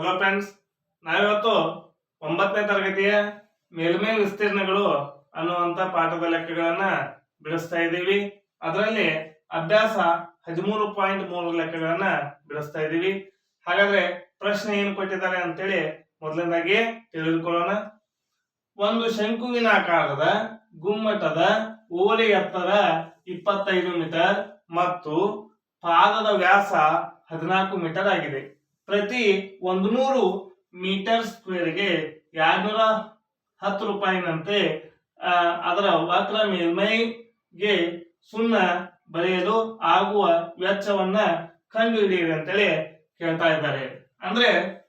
Hello friends ನಾವಿವತ್ತು ಒಂಬತ್ತನೇ ತರಗತಿಯ ಮೇಲ್ಮೇಲ್ ವಿಸ್ತೀರ್ಣಗಳು ಅನ್ನುವಂತ ಪಾಠದ ಲೆಕ್ಕಗಳನ್ನ ಬಿಡಿಸ್ತಾ ಇದ್ದೀವಿ. ಅದರಲ್ಲಿ ಅಭ್ಯಾಸ ಹದಿಮೂರು ಪಾಯಿಂಟ್ ಮೂರು ಲೆಕ್ಕಗಳನ್ನ ಬಿಡಿಸ್ತಾ ಇದ್ದೀವಿ. ಹಾಗಾದ್ರೆ ಪ್ರಶ್ನೆ ಏನು ಕೊಟ್ಟಿದ್ದಾರೆ ಅಂತೇಳಿ ಮೊದಲನೇದಾಗಿ ತಿಳಿದುಕೊಳ್ಳೋಣ. ಒಂದು ಶಂಕುವಿನ ಆಕಾರದ ಗುಮ್ಮಟದ ಓಲೆ ಎತ್ತರ ಇಪ್ಪತ್ತೈದು ಮೀಟರ್ ಮತ್ತು ಪಾದದ ವ್ಯಾಸ ಹದಿನಾಲ್ಕು ಮೀಟರ್ ಆಗಿದೆ. ಪ್ರತಿ ಒಂದು ನೂರು ಮೀಟರ್ ಸ್ಕ್ವೇರ್ಗೆ ಎರಡ್ನೂರ ಹತ್ತು ರೂಪಾಯಿನಂತೆ ಅದರ ವಕ್ರ ಮೇಲ್ಮೈಗೆ ಸುಣ್ಣ ಬರೆಯಲು ಆಗುವ ವೆಚ್ಚವನ್ನ ಕಂಡುಹಿಡಿಯಿರಿ ಅಂತೇಳಿ ಕೇಳ್ತಾ ಇದ್ದಾರೆ. ಅಂದ್ರೆ,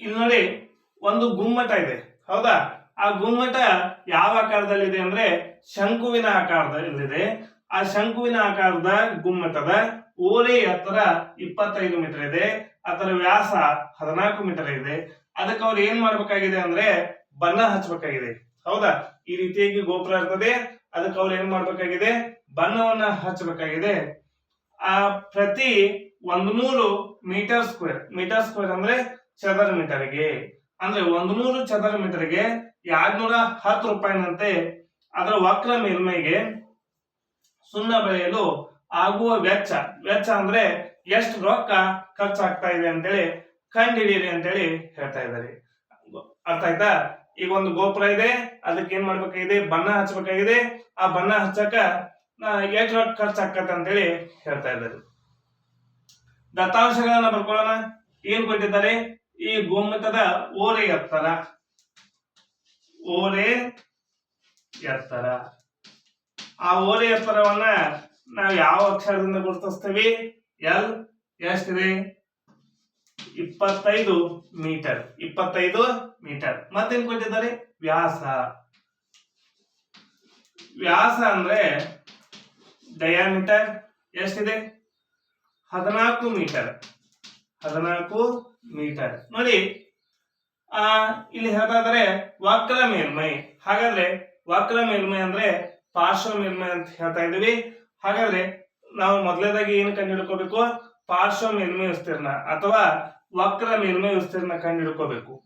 ಇಲ್ಲಿ ನೋಡಿ ಒಂದು ಗುಮ್ಮಟ ಇದೆ. ಹೌದಾ? ಆ ಗುಮ್ಮಟ ಯಾವ ಆಕಾರದಲ್ಲಿದೆ ಅಂದ್ರೆ ಶಂಕುವಿನ ಆಕಾರದಲ್ಲಿದೆ. ಆ ಶಂಕುವಿನ ಆಕಾರದ ಗುಮ್ಮಟದ ಓರೆ ಎತ್ತರ ಇಪ್ಪತ್ತೈದು ಮೀಟರ್ ಇದೆ, ಅದರ ವ್ಯಾಸ ಹದಿನಾಲ್ಕು ಮೀಟರ್ ಇದೆ. ಅದಕ್ಕೆ ಅವ್ರು ಏನ್ ಮಾಡ್ಬೇಕಾಗಿದೆ ಅಂದ್ರೆ ಬಣ್ಣ ಹಚ್ಚಬೇಕಾಗಿದೆ ಹೌದಾ? ಈ ರೀತಿಯಾಗಿ ಗೋಪುರ ಇರ್ತದೆ. ಅದಕ್ಕೆ ಅವ್ರು ಏನ್ ಮಾಡ್ಬೇಕಾಗಿದೆ? ಬಣ್ಣವನ್ನ ಹಚ್ಚಬೇಕಾಗಿದೆ ಆ ಪ್ರತಿ ಒಂದು ನೂರು ಮೀಟರ್ ಸ್ಕ್ವೇರ್ ಮೀಟರ್ ಸ್ಕ್ವೇರ್ ಅಂದ್ರೆ ಚದರ ಮೀಟರ್ಗೆ. ಅಂದ್ರೆ ಒಂದು ನೂರು ಚದರ ಮೀಟರ್ಗೆ ಎರಡ್ನೂರ ಹತ್ತು ರೂಪಾಯಿನಂತೆ ಅದರ ವಕ್ರ ಮೇಲ್ಮೈಗೆ ಸುಣ್ಣ ಬೆಳೆಯಲು ಆಗುವ ವೆಚ್ಚ. ವೆಚ್ಚ ಅಂದ್ರೆ ಎಷ್ಟು ರೊಕ್ಕ ಖರ್ಚಾಗ್ತಾ ಇದೆ ಅಂತೇಳಿ ಕಂಡಿಡೀರಿ ಅಂತೇಳಿ ಹೇಳ್ತಾ ಇದ್ದಾರೆ. ಅರ್ಥ ಆಯ್ತಾ? ಈಗ ಒಂದು ಗೋಪುರ ಇದೆ, ಅದಕ್ಕೆ ಏನ್ ಮಾಡ್ಬೇಕಾಗಿದೆ? ಬಣ್ಣ ಹಚ್ಚಬೇಕಾಗಿದೆ ಆ ಬಣ್ಣ ಹಚ್ಚಕ ಎಷ್ಟು ರೊಕ್ಕ ಅಂತ ಅಂತೇಳಿ ಹೇಳ್ತಾ ಇದ್ದಾರೆ. ದತ್ತಾಂಶಗಳನ್ನ ಬರ್ಕೊಳ್ಳೋಣ. ಏನ್ ಕೊಟ್ಟಿದ್ದಾರೆ? ಈ ಗೋಮತದ ಓರೆ ಎತ್ತರ ಓರೆ ಎತ್ತರ ಆ ಓಲೆಯ ಎತ್ತರವನ್ನ ನಾವು ಯಾವ ಅಕ್ಷರದಿಂದ ಗುರುತಿಸ್ತೀವಿ? ಎಲ್ ಎಷ್ಟಿದೆ? ಇಪ್ಪತ್ತೈದು ಮೀಟರ್. ಇಪ್ಪತ್ತೈದು ಮೀಟರ್. ಮತ್ತೇನ್ ಕೊಟ್ಟಿದ್ದಾರೆ? ವ್ಯಾಸ. ವ್ಯಾಸ ಅಂದ್ರೆ ಡಯಾಮೀಟರ್ ಎಷ್ಟಿದೆ? ಹದಿನಾಲ್ಕು ಮೀಟರ್. ಹದಿನಾಲ್ಕು ಮೀಟರ್. ನೋಡಿ, ಆ, ಇಲ್ಲಿ ಹೇಳ್ತಾ ಇದ್ದಾರೆ ವಕ್ರ ಮೇಲ್ಮೈ. ಹಾಗಾದ್ರೆ ವಕ್ರ ಮೇಲ್ಮೈ ಅಂದ್ರೆ ಪಾರ್ಶ್ವ ಮೇಲ್ಮೈ ಅಂತ ಹೇಳ್ತಾ ಇದೀವಿ ಹಾಗಾದ್ರೆ ನಾವು ಮೊದಲನೇದಾಗಿ ಏನು ಕಂಡು ಹಿಡ್ಕೋಬೇಕು ಪಾರ್ಶ್ವ ಮೇಲ್ಮೈ ವಿಸ್ತೀರ್ಣ ಅಥವಾ ವಕ್ರ ಮೇಲ್ಮೈ ವಿಸ್ತೀರ್ಣ ಕಂಡು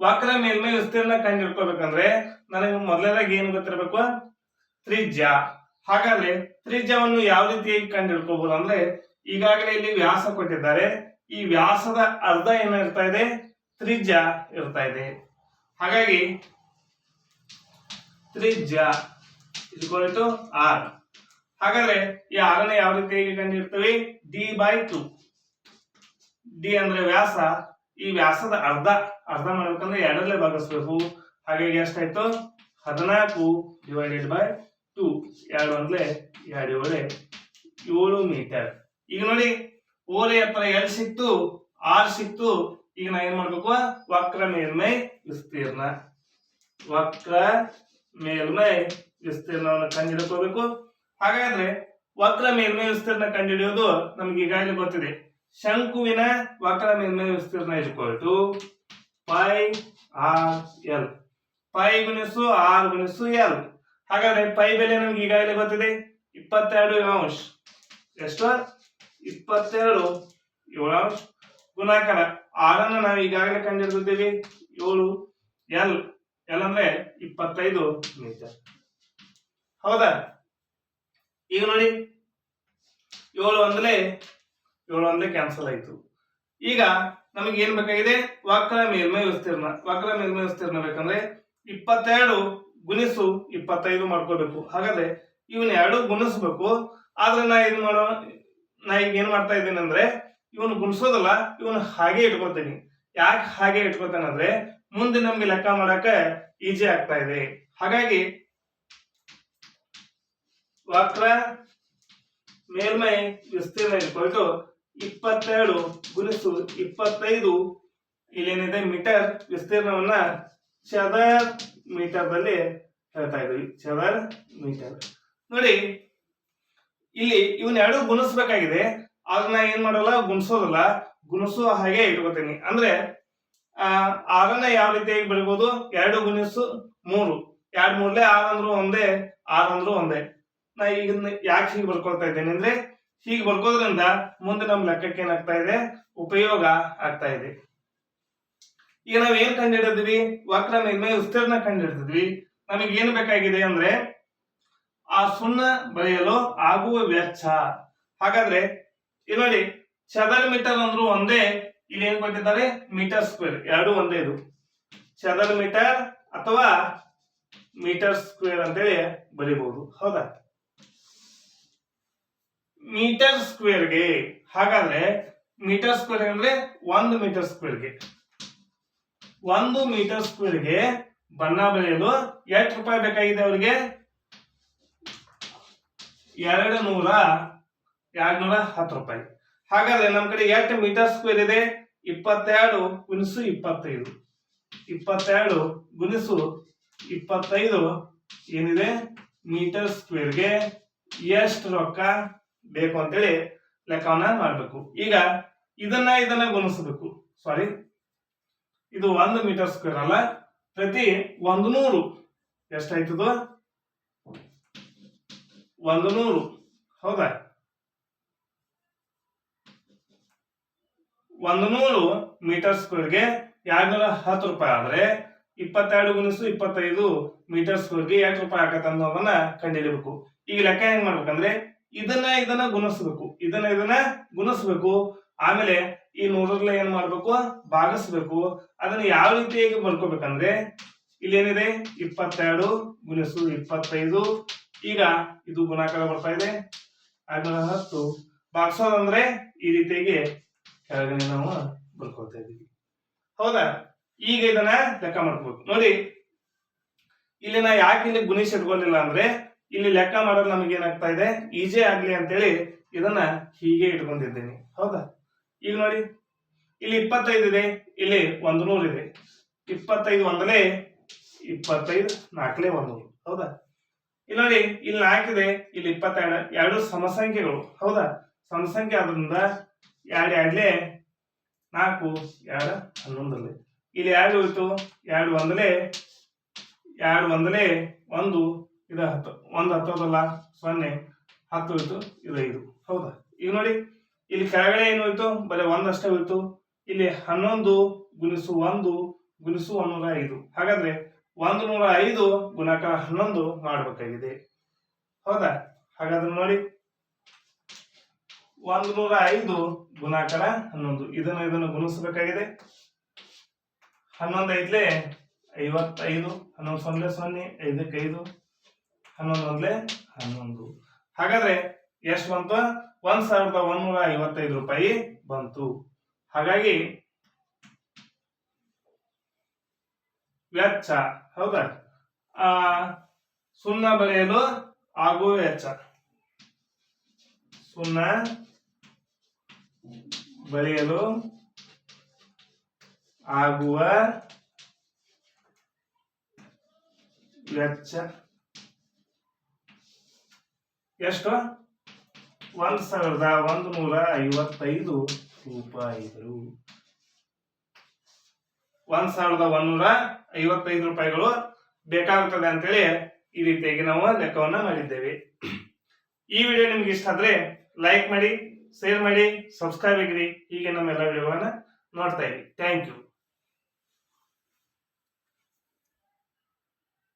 ವಕ್ರ ಮೇಲ್ಮೈ ವಿಸ್ತೀರ್ಣ ಕಂಡು ಹಿಡ್ಕೋಬೇಕಂದ್ರೆ ನನಗೆ ಮೊದಲನೇದಾಗಿ ಏನು ಗೊತ್ತಿರಬೇಕು? ತ್ರಿಜ್ಯ. ಹಾಗಾದ್ರೆ ತ್ರಿಜ್ಯವನ್ನು ಯಾವ ರೀತಿಯಾಗಿ ಕಂಡು ಹಿಡ್ಕೋಬಹುದು ಅಂದ್ರೆ ಈಗಾಗಲೇ ಇಲ್ಲಿ ವ್ಯಾಸ ಕೊಟ್ಟಿದ್ದಾರೆ. ಈ ವ್ಯಾಸದ ಅರ್ಧ ಏನಿರ್ತಾ ಇದೆ? ತ್ರಿಜ್ಯ ಇರ್ತಾ ಇದೆ. ಹಾಗಾಗಿ ತ್ರಿಜ್ಯ ಇಸ್ಕೊಲ್ ಟು ಆರ್ ಹಾಗಾದ್ರೆ ಈ ಆರನ್ನ ಯಾವ ರೀತಿಯಾಗಿ ಕಂಡಿರ್ತೀವಿ ಡಿ ಬೈ ಟು ಡಿ ಅಂದ್ರೆ ವ್ಯಾಸ. ಈ ವ್ಯಾಸದ ಅರ್ಧ ಅರ್ಧ ಮಾಡ್ಬೇಕಂದ್ರೆ ಎರಡರಲ್ಲೇ ಭಾಗಿಸ್ಬೇಕು. ಹಾಗಾಗಿ ಎಷ್ಟಾಯ್ತು? ಹದಿನಾಲ್ಕು ಡಿವೈಡೆಡ್ ಬೈ ಟು ಎರಡು ಒಂದ್ಲೆ ಎರಡು ಏಳೆ ಏಳು ಮೀಟರ್ ಈಗ ನೋಡಿ ಓರೆ ಎತ್ತರ ಎಲ್ ಸಿಕ್ತು ಆರ್ ಸಿಕ್ತು. ಈಗ ನಾ ಏನ್ ಮಾಡ್ಬೇಕು? ವಕ್ರ ಮೇಲ್ಮೈ ವಿಸ್ತೀರ್ಣ. ವಕ್ರ ಮೇಲ್ಮೈ ವಿಸ್ತೀರ್ಣವನ್ನು ಕಂಡುಹಿಡ್ಕೋಬೇಕು ಹಾಗಾದ್ರೆ ವಕ್ರ ಮೇಲ್ಮೈ ವಿಸ್ತೀರ್ಣ ಕಂಡುಹಿಡಿಯೋದು ನಮ್ಗೆ ಈಗಾಗಲೇ ಗೊತ್ತಿದೆ. ಶಂಕುವಿನ ವಕ್ರ ಮೇಲ್ಮೈ ವಿಸ್ತೀರ್ಣ ಇಟ್ಕೊಳ್ತು ಪೈ ಆರ್ ಎಲ್ ಪೈ ಗುಣಿಸು ಆರ್ ಗುಣಿಸು ಎಲ್ ಹಾಗಾದ್ರೆ ಪೈ ಬೆಲೆ ನಮ್ಗೆ ಈಗಾಗಲೇ ಗೊತ್ತಿದೆ. ಇಪ್ಪತ್ತೆರಡು ಅಂಶ. ಎಷ್ಟು? ಇಪ್ಪತ್ತೆರಡು. ಏಳು ಅಂಶ. ಗುಣಾಕಾರ. ಆರನ್ನು ನಾವು ಈಗಾಗಲೇ ಕಂಡಿರ್ತಿದ್ದೀವಿ ಏಳು ಎಲ್ ಎಲ್ ಅಂದ್ರೆ ಇಪ್ಪತ್ತೈದು ಮೀಟರ್. ಹೌದಾ? ಈಗ ನೋಡಿ, ಏಳು ಒಂದಲೇ ಏಳು ಒಂದಲೇ ಕ್ಯಾನ್ಸಲ್ ಆಯ್ತು. ಈಗ ನಮಗೆ ಏನ್ ಬೇಕಾಗಿದೆ? ವಕ್ರ ಮೇಲ್ಮೈ ವಿಸ್ತೀರ್ಣ. ವಕ್ರ ಮೇಲ್ಮೈ ವಿಸ್ತೀರ್ಣ ಬೇಕಂದ್ರೆ ಇಪ್ಪತ್ತೆರಡು ಗುಣಿಸು ಇಪ್ಪತ್ತೈದು ಮಾಡ್ಕೋಬೇಕು. ಹಾಗಾದ್ರೆ ಇವನ್ ಎರಡು ಗುಣಿಸ್ಬೇಕು. ಆದ್ರೆ ನಾ ಏನ್ ಮಾಡೋ, ನಾ ಈಗ ಏನ್ ಮಾಡ್ತಾ ಇದ್ದೀನಿ ಅಂದ್ರೆ, ಇವನು ಗುಣಿಸೋದಲ್ಲ, ಇವನು ಹಾಗೆ ಇಟ್ಕೋತೀನಿ ಯಾಕೆ ಹಾಗೆ ಇಟ್ಕೋತಾನೆ ಅಂದ್ರೆ ಮುಂದೆ ನಮ್ಗೆ ಲೆಕ್ಕ ಮಾಡಕ ಈಜಿ ಆಗ್ತಾ ಇದೆ. ಹಾಗಾಗಿ, ವಕ್ರ ಮೇಲ್ಮೈ ವಿಸ್ತೀರ್ಣ ಇಟ್ಕೊಳ್ತು ಇಪ್ಪತ್ತೆರಡು ಗುಣಿಸು ಇಪ್ಪತ್ತೈದು. ಇಲ್ಲೇನಿದೆ, ಮೀಟರ್ ವಿಸ್ತೀರ್ಣವನ್ನ ಚದರ್ ಮೀಟರ್ ದಲ್ಲಿ ಹೇಳ್ತಾ ಇದ್ವಿ. ಚದರ್ ಮೀಟರ್. ನೋಡಿ, ಇಲ್ಲಿ ಇವನ್ ಎರಡು ಗುಣಿಸ್ಬೇಕಾಗಿದೆ. ಅದನ್ನ ಏನ್ ಮಾಡಲ್ಲ? ಗುಣಿಸೋದಲ್ಲ. ಗುಣಿಸುವ ಹಾಗೆ ಇಟ್ಕೋತೀನಿ. ಅಂದ್ರೆ ಆರನ್ನ ಯಾವ ರೀತಿಯಾಗಿ ಬೆಳಿಬಹುದು ಎರಡು ಗುಣಿಸು ಮೂರು. ಎರಡ್ ಮೂರ್ಲೆ ಆರ್ ಅಂದ್ರು ಒಂದೇ, ಆರ್ ಅಂದ್ರು ಒಂದೇ. ನಾ ಈಗ ಯಾಕೆ ಹೀಗೆ ಬರ್ಕೊಳ್ತಾ ಇದ್ದೇನೆ ಅಂದ್ರೆ, ಹೀಗೆ ಬರ್ಕೋದ್ರಿಂದ ಮುಂದೆ ನಮ್ಮ ಲೆಕ್ಕಕ್ಕೆ ಏನಾಗ್ತಾ ಇದೆ? ಉಪಯೋಗ ಆಗ್ತಾ ಇದೆ. ಈಗ ನಾವ್ ಏನ್ ಕಂಡಿಡಿದ್ವಿ ವಕ್ರ ಮೇಲ್ಮೈ ವಿಸ್ತೀರ್ಣ ಕಂಡಿಡಿದ್ವಿ ನಮಗೆ ಏನ್ ಬೇಕಾಗಿದೆ ಅಂದ್ರೆ, ಆ ಸುಣ್ಣ ಬರೆಯಲು ಆಗುವ ವೆಚ್ಚ ಹಾಗಾದ್ರೆ ಇಲ್ಲಿ ನೋಡಿ, ಚದರ ಮೀಟರ್ ಅಂದ್ರು ಒಂದೇ ಇಲ್ಲಿ ಏನ್ ಕೊಟ್ಟಿದ್ದಾರೆ? ಮೀಟರ್ ಸ್ಕ್ವೇರ್ ಎರಡು ಒಂದೇ ಇದು. ಚದರ ಮೀಟರ್ ಅಥವಾ ಮೀಟರ್ ಸ್ಕ್ವೇರ್ ಅಂತೇಳಿ ಬರೀಬಹುದು. ಹೌದಾ? ಮೀಟರ್ ಸ್ಕ್ವೇರ್ಗೆ ಹಾಗಾದ್ರೆ ಮೀಟರ್ ಸ್ಕ್ವೇರ್ ಅಂದ್ರೆ ಒಂದು ಮೀಟರ್ ಸ್ಕ್ವೇರ್ಗೆ ಒಂದು ಮೀಟರ್ ಸ್ಕ್ವೇರ್ಗೆ ಬಣ್ಣ ಬರೆಯಲು ಎಷ್ಟು ರೂಪಾಯಿ ಬೇಕಾಗಿದೆ ಅವರಿಗೆ? ಎರಡು ನೂರ ಎರಡು ನೂರ ಹತ್ತು ರೂಪಾಯಿ. ಹಾಗಾದ್ರೆ ನಮ್ಮ ಕಡೆ ಎಷ್ಟು ಮೀಟರ್ ಸ್ಕ್ವೇರ್ ಇದೆ? ಇಪ್ಪತ್ತೆರಡು ಗುಣಿಸು ಇಪ್ಪತ್ತೈದು. ಇಪ್ಪತ್ತೆರಡು ಗುಣಿಸು ಇಪ್ಪತ್ತೈದು ಏನಿದೆ? ಮೀಟರ್ ಸ್ಕ್ವೇರ್ಗೆ ಎಷ್ಟು ರೊಕ್ಕ ಬೇಕು ಅಂತೇಳಿ ಲೆಕ್ಕವನ್ನ ಮಾಡಬೇಕು. ಈಗ ಇದನ್ನ ಇದನ್ನ ಗುಣಿಸಬೇಕು. ಸಾರಿ ಇದು ಒಂದು ಮೀಟರ್ ಸ್ಕ್ವೇರ್ ಅಲ್ಲ. ಪ್ರತಿ ಒಂದು ನೂರು. ಎಷ್ಟಾಯ್ತದ? ಒಂದು ನೂರು. ಹೌದಾ? ಒಂದು ನೂರು ಮೀಟರ್ ಸ್ಕ್ವೇರ್ಗೆ ಎರಡ್ನೂರ ಹತ್ತು ರೂಪಾಯಿ ಆದ್ರೆ ಇಪ್ಪತ್ತೆರಡು ಗುಣಿಸು ಇಪ್ಪತ್ತೈದು ಮೀಟರ್ ಸ್ಕ್ವೇರ್ಗೆ ಎಷ್ಟು ರೂಪಾಯಿ ಆಗತ್ತೆ ಅನ್ನೋದನ್ನ ಕಂಡಿಡಿಬೇಕು ಈಗ ಲೆಕ್ಕ ಹೆಂಗ್ ಮಾಡ್ಬೇಕಂದ್ರೆ ಇದನ್ನ ಇದನ್ನ ಗುಣಿಸ್ಬೇಕು. ಇದನ್ನ ಇದನ್ನ ಗುಣಿಸ್ಬೇಕು. ಆಮೇಲೆ ಈ ನೂರಲ್ಲ ಏನ್ ಮಾಡ್ಬೇಕು? ಭಾಗಿಸ್ಬೇಕು. ಅದನ್ನ ಯಾವ ರೀತಿಯಾಗಿ ಬರ್ಕೋಬೇಕಂದ್ರೆ ಇಲ್ಲೇನಿದೆ? ಇಪ್ಪತ್ತೆರಡು ಗುಣಿಸು ಇಪ್ಪತ್ತೈದು. ಈಗ ಇದು ಗುಣಾಕಾರ ಬರ್ತಾ ಇದೆ. ಆಗ ಹತ್ತು. ಭಾಗಿಸೋದಂದ್ರೆ ಈ ರೀತಿಯಾಗಿ ಕೆಳಗಡೆ ನಾವು ಬರ್ಕೊಳ್ತಾ ಇದೀವಿ ಹೌದಾ? ಈಗ ಇದನ್ನ ಲೆಕ್ಕ ಮಾಡ್ಕೋಬೇಕು. ನೋಡಿ, ಇಲ್ಲಿ ನಾ ಯಾಕೆ ಇಲ್ಲಿ ಗುಣಿಸಿ ಇಟ್ಕೊಂಡಿಲ್ಲ ಅಂದ್ರೆ, ಇಲ್ಲಿ ಲೆಕ್ಕ ಮಾಡೋದು ನಮಗೆ ಏನಾಗ್ತಾ ಇದೆ? ಈಜೆ ಆಗ್ಲಿ ಅಂತೇಳಿ ಇದನ್ನ ಹೀಗೆ ಇಟ್ಕೊಂಡಿದ್ದೀನಿ. ಹೌದಾ? ಈಗ ನೋಡಿ, ಇಲ್ಲಿ ಇಪ್ಪತ್ತೈದು ಇದೆ, ಇಲ್ಲಿ ಒಂದು ನೂರು ಇದೆ. ಇಪ್ಪತ್ತೈದು ಒಂದನೇ, ಇಪ್ಪತ್ತೈದು ನಾಲ್ಕನೇ ಒಂದು ಹೌದಾ? ಇಲ್ಲಿ ನೋಡಿ, ಇಲ್ಲಿ ನಾಲ್ಕಿದೆ ಇಲ್ಲಿ ಇಪ್ಪತ್ತೆರಡು, ಎರಡು ಸಮಸಂಖ್ಯೆಗಳು. ಹೌದಾ? ಸಮಸಂಖ್ಯೆ ಆದ್ರಿಂದ ಎರಡು ಎರಡ್ಲೆ ನಾಲ್ಕು, ಎರಡು ಹನ್ನೊಂದಲ್ಲಿ ಇಲ್ಲಿ ಎರಡು ಹೋಯ್ತು, ಎರಡು ಒಂದಲೇ ಎರಡು ಒಂದಲೇ ಒಂದು, ಇದು ಹತ್ತು, ಒಂದು ಹತ್ತೋದಲ್ಲ, ಸೊನ್ನೆ, ಹತ್ತು ಹೋಯ್ತು, ಇದು ಐದು. ಹೌದಾ? ಈಗ ನೋಡಿ, ಇಲ್ಲಿ ಕೆಳಗಡೆ ಏನು ಹೋಯ್ತು? ಬರೀ ಒಂದಷ್ಟೇ ಹೋಯ್ತು. ಇಲ್ಲಿ ಹನ್ನೊಂದು ಗುಣಿಸು ಒಂದು, ಗುಣಿಸು ಒಂದೂರ ಐದು. ಹಾಗಾದ್ರೆ ಒಂದು ನೂರ ಐದು ಗುಣಕ ಹನ್ನೊಂದು ಮಾಡಬೇಕಾಗಿದೆ. ಹೌದಾ? ಹಾಗಾದ್ರೆ ನೋಡಿ ಒಂದು ನೂರ ಐದು ಗುಣಾಕಾರ ಹನ್ನೊಂದು. ಇದನ್ನು ಇದನ್ನು ಗುಣಿಸಬೇಕಾಗಿದೆ. ಹನ್ನೊಂದು ಐದ್ಲೆ ಐವತ್ತೈದು, ಹನ್ನೊಂದು ಸೊನ್ನೆ ಸೊನ್ನೆ, ಐದಕ್ಕೆ ಐದು, ಹನ್ನೊಂದು ಒಂದ್ಲೆ ಹನ್ನೊಂದು. ಹಾಗಾದ್ರೆ ಎಷ್ಟು ಬಂತು? ಒಂದ್ ಸಾವಿರದ ಒಂದೂರ ಐವತ್ತೈದು ರೂಪಾಯಿ ಬಂತು. ಹಾಗಾಗಿ ವೆಚ್ಚ, ಹೌದಾ? ಆ, ಸುಣ್ಣ ಬರೆಯಲು ಆಗುವ ವೆಚ್ಚ. ಸುಣ್ಣ ಬರೆಯಲು ಆಗುವ ವೆಚ್ಚ. ಎಷ್ಟು? ಒಂದ್ ಸಾವಿರದ ಒಂದು ನೂರ ಐವತ್ತೈದು ರೂಪಾಯಿಗಳು ಒಂದ್ ಸಾವಿರದ ಒಂದೂರ ಐವತ್ತೈದು ರೂಪಾಯಿಗಳು ಬೇಕಾಗುತ್ತದೆ ಅಂತೇಳಿ ಈ ರೀತಿಯಾಗಿ ನಾವು ಲೆಕ್ಕವನ್ನ ಮಾಡಿದ್ದೇವೆ. ಈ ವಿಡಿಯೋ ನಿಮ್ಗೆ ಇಷ್ಟ ಆದ್ರೆ ಲೈಕ್ ಮಾಡಿ ಶೇರ್ ಮಾಡಿ ಸಬ್ಸ್ಕ್ರೈಬ್ ಆಗಿರಿ. ಹೀಗೆ ನಮ್ಮೆಲ್ಲ ವಿಡಿಯೋಗಳನ್ನ ನೋಡ್ತಾ ಇರಿ. Thank you